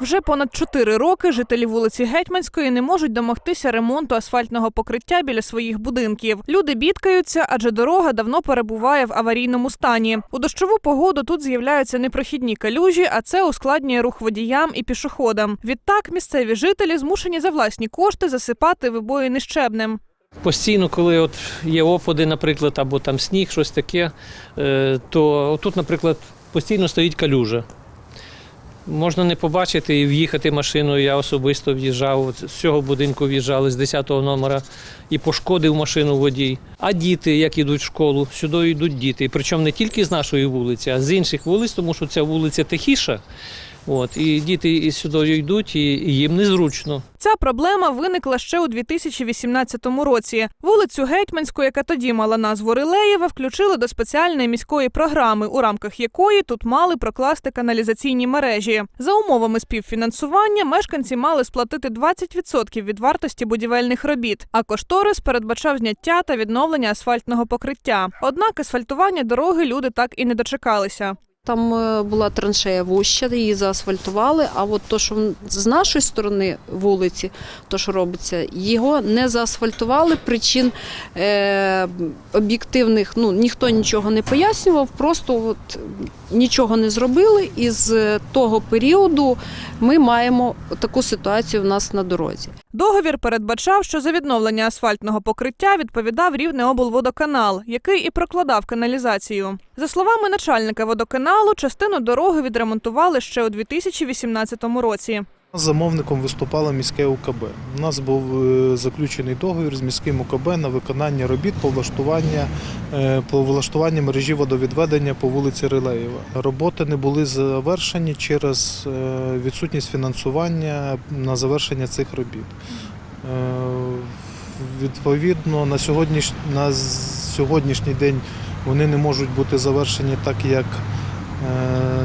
Вже понад чотири роки жителі вулиці Гетьманської не можуть домогтися ремонту асфальтного покриття біля своїх будинків. Люди бідкаються, адже дорога давно перебуває в аварійному стані. У дощову погоду тут з'являються непрохідні калюжі, а це ускладнює рух водіям і пішоходам. Відтак місцеві жителі змушені за власні кошти засипати вибоїни щебнем. Постійно, коли от є опади, наприклад, або там сніг, щось таке, е, то тут, наприклад, постійно стоїть калюжа. Можна не побачити і в'їхати машиною. Я особисто в'їжджав, з цього будинку в'їжджали з 10-го номера і пошкодив машину водій. А діти, як йдуть в школу, сюди йдуть діти. Причому не тільки з нашої вулиці, а з інших вулиць, тому що ця вулиця тихіша. От, і діти і сюди йдуть, і їм незручно. Ця проблема виникла ще у 2018 році. Вулицю Гетьманську, яка тоді мала назву Рилеєва, включили до спеціальної міської програми, у рамках якої тут мали прокласти каналізаційні мережі. За умовами співфінансування мешканці мали сплатити 20% від вартості будівельних робіт, а кошторис передбачав зняття та відновлення асфальтного покриття. Однак асфальтування дороги люди так і не дочекалися. Там е, була траншея вуща, її заасфальтували. А от то, що з нашої сторони вулиці, то що робиться, його не заасфальтували. Причин е, об'єктивних ну ніхто нічого не пояснював, просто от нічого не зробили. І з того періоду ми маємо таку ситуацію в нас на дорозі. Договір передбачав, що за відновлення асфальтного покриття відповідав Рівнеоблводоканал, який і прокладав каналізацію. За словами начальника водоканалу, частину дороги відремонтували ще у 2018 році. Замовником виступало міське УКБ. У нас був е, заключений договір з міським УКБ на виконання робіт по влаштування, е, по влаштуванню мережі водовідведення по вулиці Рилеєва. Роботи не були завершені через е, відсутність фінансування на завершення цих робіт. Відповідно, на сьогодніш... на сьогоднішній день вони не можуть бути завершені так, як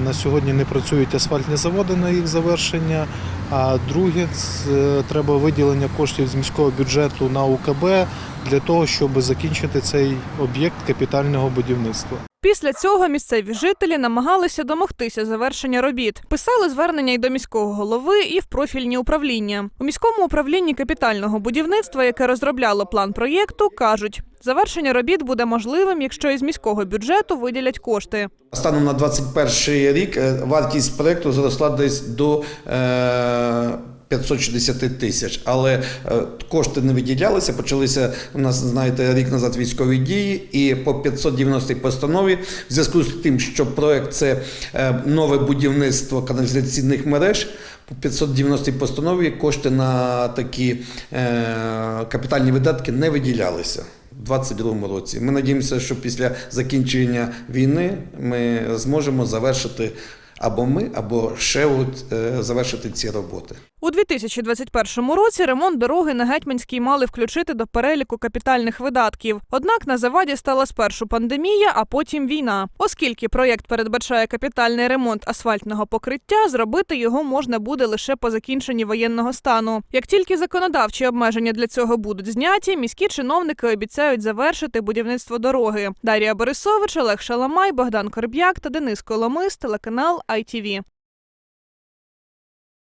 на сьогодні не працюють асфальтні заводи на їх завершення. А друге, це треба виділення коштів з міського бюджету на УКБ для того, щоб закінчити цей об'єкт капітального будівництва. Після цього місцеві жителі намагалися домогтися завершення робіт. Писали звернення й до міського голови, і в профільні управління. У міському управлінні капітального будівництва, яке розробляло план проєкту, кажуть, завершення робіт буде можливим, якщо із міського бюджету виділять кошти. Станом на 21 рік е, вартість проєкту зросла десь до е, 560 тисяч, але е, кошти не виділялися. Почалися у нас, знаєте, рік назад військові дії, і по 590 постанові, в зв'язку з тим, що проєкт це е, нове будівництво каналізаційних мереж. По 590 постанові кошти на такі е, капітальні видатки не виділялися. У 2022 році. Ми надіємося, що після закінчення війни ми зможемо завершити або ми, або ще от, е, завершити ці роботи. У 2021 році ремонт дороги на Гетьманській мали включити до переліку капітальних видатків. Однак на заваді стала спершу пандемія, а потім війна. Оскільки проєкт передбачає капітальний ремонт асфальтного покриття, зробити його можна буде лише по закінченні воєнного стану. Як тільки законодавчі обмеження для цього будуть зняті, міські чиновники обіцяють завершити будівництво дороги. Дар'я Борисович, Олег Шаламай, Богдан Корб'як та Денис Коломис, телеканал ITV.